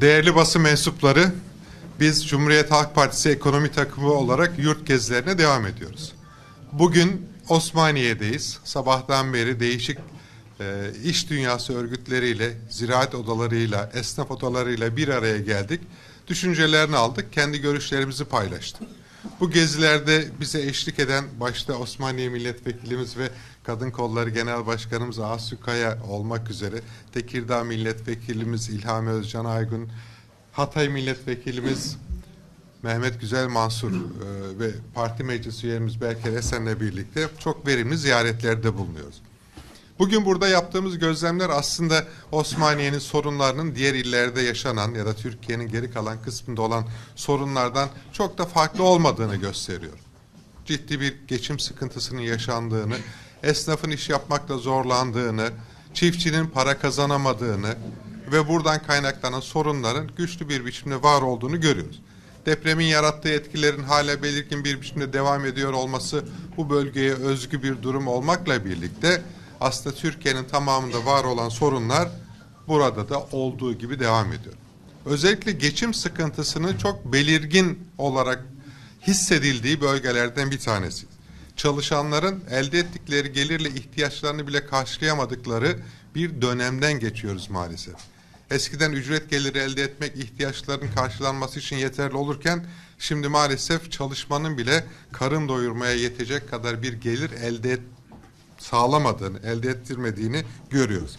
Değerli basın mensupları, biz Cumhuriyet Halk Partisi ekonomi takımı olarak yurt gezilerine devam ediyoruz. Bugün Osmaniye'deyiz. Sabahtan beri değişik e, iş dünyası örgütleriyle, ziraat odalarıyla, esnaf odalarıyla bir araya geldik. Düşüncelerini aldık, kendi görüşlerimizi paylaştık. Bu gezilerde bize eşlik eden başta Osmaniye Milletvekilimiz ve Kadın Kolları Genel Başkanımız Asu Kaya olmak üzere Tekirdağ Milletvekilimiz İlhami Özcan Aygun, Hatay Milletvekilimiz Mehmet Güzel Mansur e, ve parti meclis üyemiz Berker Esen'le birlikte çok verimli ziyaretlerde bulunuyoruz. Bugün burada yaptığımız gözlemler aslında Osmaniye'nin sorunlarının diğer illerde yaşanan ya da Türkiye'nin geri kalan kısmında olan sorunlardan çok da farklı olmadığını gösteriyor. Ciddi bir geçim sıkıntısının yaşandığını, esnafın iş yapmakta zorlandığını, çiftçinin para kazanamadığını ve buradan kaynaklanan sorunların güçlü bir biçimde var olduğunu görüyoruz. Depremin yarattığı etkilerin hala belirgin bir biçimde devam ediyor olması bu bölgeye özgü bir durum olmakla birlikte aslında Türkiye'nin tamamında var olan sorunlar burada da olduğu gibi devam ediyor. Özellikle geçim sıkıntısının çok belirgin olarak hissedildiği bölgelerden bir tanesi. Çalışanların elde ettikleri gelirle ihtiyaçlarını bile karşılayamadıkları bir dönemden geçiyoruz maalesef. Eskiden ücret geliri elde etmek ihtiyaçların karşılanması için yeterli olurken şimdi maalesef çalışmanın bile karın doyurmaya yetecek kadar bir gelir elde et, sağlamadığını, elde ettirmediğini görüyoruz.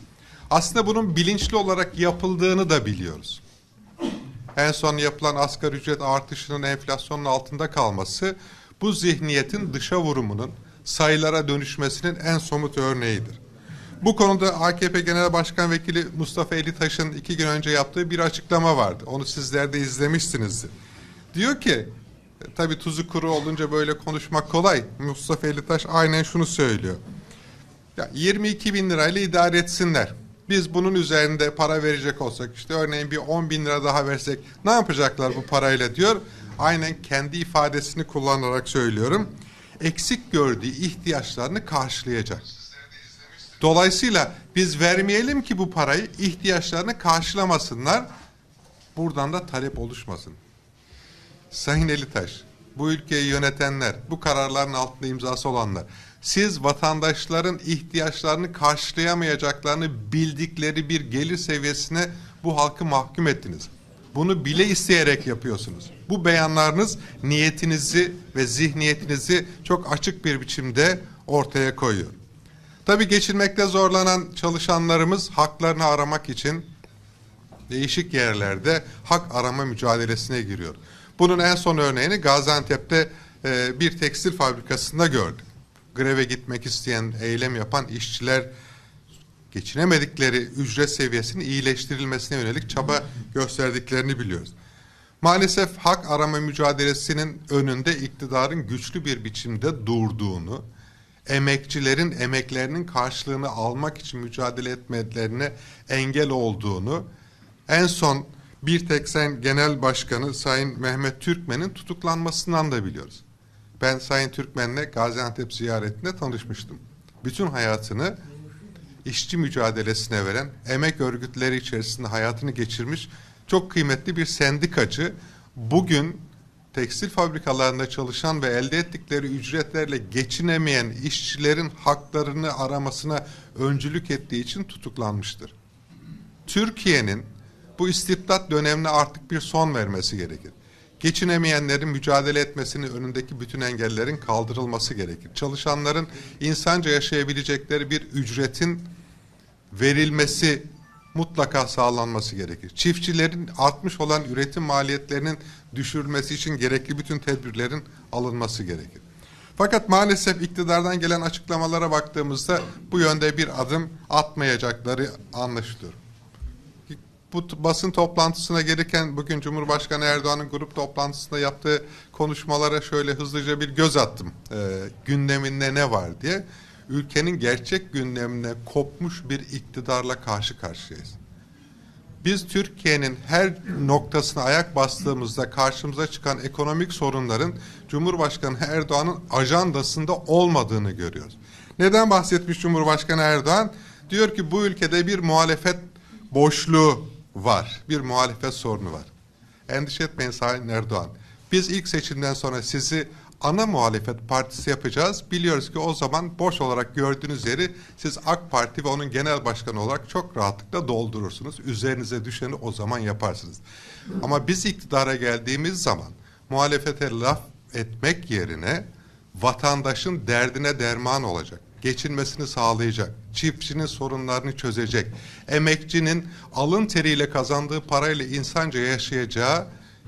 Aslında bunun bilinçli olarak yapıldığını da biliyoruz. En son yapılan asgari ücret artışının enflasyonun altında kalması bu zihniyetin dışa vurumunun sayılara dönüşmesinin en somut örneğidir. Bu konuda AKP Genel Başkan Vekili Mustafa Elitaş'ın iki gün önce yaptığı bir açıklama vardı. Onu sizler de izlemişsinizdir. Diyor ki, tabi tuzu kuru olunca böyle konuşmak kolay. Mustafa Elitaş aynen şunu söylüyor. Ya 22 bin lirayla idare etsinler. Biz bunun üzerinde para verecek olsak işte örneğin bir 10 bin lira daha versek ne yapacaklar bu parayla diyor. Aynen kendi ifadesini kullanarak söylüyorum. Eksik gördüğü ihtiyaçlarını karşılayacak. Dolayısıyla biz vermeyelim ki bu parayı ihtiyaçlarını karşılamasınlar. Buradan da talep oluşmasın. Sayın Elitaş, bu ülkeyi yönetenler, bu kararların altında imzası olanlar, siz vatandaşların ihtiyaçlarını karşılayamayacaklarını bildikleri bir gelir seviyesine bu halkı mahkum ettiniz. Bunu bile isteyerek yapıyorsunuz. Bu beyanlarınız niyetinizi ve zihniyetinizi çok açık bir biçimde ortaya koyuyor. Tabii geçinmekte zorlanan çalışanlarımız haklarını aramak için değişik yerlerde hak arama mücadelesine giriyor. Bunun en son örneğini Gaziantep'te e, bir tekstil fabrikasında gördük. Greve gitmek isteyen, eylem yapan işçiler geçinemedikleri ücret seviyesinin iyileştirilmesine yönelik çaba gösterdiklerini biliyoruz. Maalesef hak arama mücadelesinin önünde iktidarın güçlü bir biçimde durduğunu, emekçilerin emeklerinin karşılığını almak için mücadele etmelerine engel olduğunu, en son bir tek sen genel başkanı Sayın Mehmet Türkmen'in tutuklanmasından da biliyoruz. Ben Sayın Türkmen'le Gaziantep ziyaretinde tanışmıştım. Bütün hayatını işçi mücadelesine veren, emek örgütleri içerisinde hayatını geçirmiş çok kıymetli bir sendikacı bugün tekstil fabrikalarında çalışan ve elde ettikleri ücretlerle geçinemeyen işçilerin haklarını aramasına öncülük ettiği için tutuklanmıştır. Türkiye'nin bu istibdat dönemine artık bir son vermesi gerekir. Geçinemeyenlerin mücadele etmesinin önündeki bütün engellerin kaldırılması gerekir. Çalışanların insanca yaşayabilecekleri bir ücretin verilmesi mutlaka sağlanması gerekir. Çiftçilerin artmış olan üretim maliyetlerinin düşürülmesi için gerekli bütün tedbirlerin alınması gerekir. Fakat maalesef iktidardan gelen açıklamalara baktığımızda bu yönde bir adım atmayacakları anlaşılıyor. Bu basın toplantısına gelirken bugün Cumhurbaşkanı Erdoğan'ın grup toplantısında yaptığı konuşmalara şöyle hızlıca bir göz attım. Ee, gündeminde ne var diye. Ülkenin gerçek gündemine kopmuş bir iktidarla karşı karşıyayız. Biz Türkiye'nin her noktasına ayak bastığımızda karşımıza çıkan ekonomik sorunların Cumhurbaşkanı Erdoğan'ın ajandasında olmadığını görüyoruz. Neden bahsetmiş Cumhurbaşkanı Erdoğan? Diyor ki bu ülkede bir muhalefet boşluğu var. Bir muhalefet sorunu var. Endişe etmeyin Sayın Erdoğan. Biz ilk seçimden sonra sizi ana muhalefet partisi yapacağız. Biliyoruz ki o zaman boş olarak gördüğünüz yeri siz AK Parti ve onun genel başkanı olarak çok rahatlıkla doldurursunuz. Üzerinize düşeni o zaman yaparsınız. Ama biz iktidara geldiğimiz zaman muhalefete laf etmek yerine vatandaşın derdine derman olacak. Geçinmesini sağlayacak. Çiftçinin sorunlarını çözecek. Emekçinin alın teriyle kazandığı parayla insanca yaşayacağı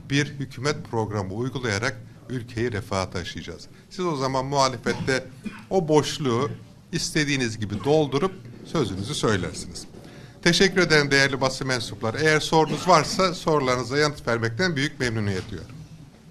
bir hükümet programı uygulayarak ülkeyi refaha taşıyacağız. Siz o zaman muhalefette o boşluğu istediğiniz gibi doldurup sözünüzü söylersiniz. Teşekkür ederim değerli basın mensupları. Eğer sorunuz varsa sorularınıza yanıt vermekten büyük memnuniyet duyuyorum.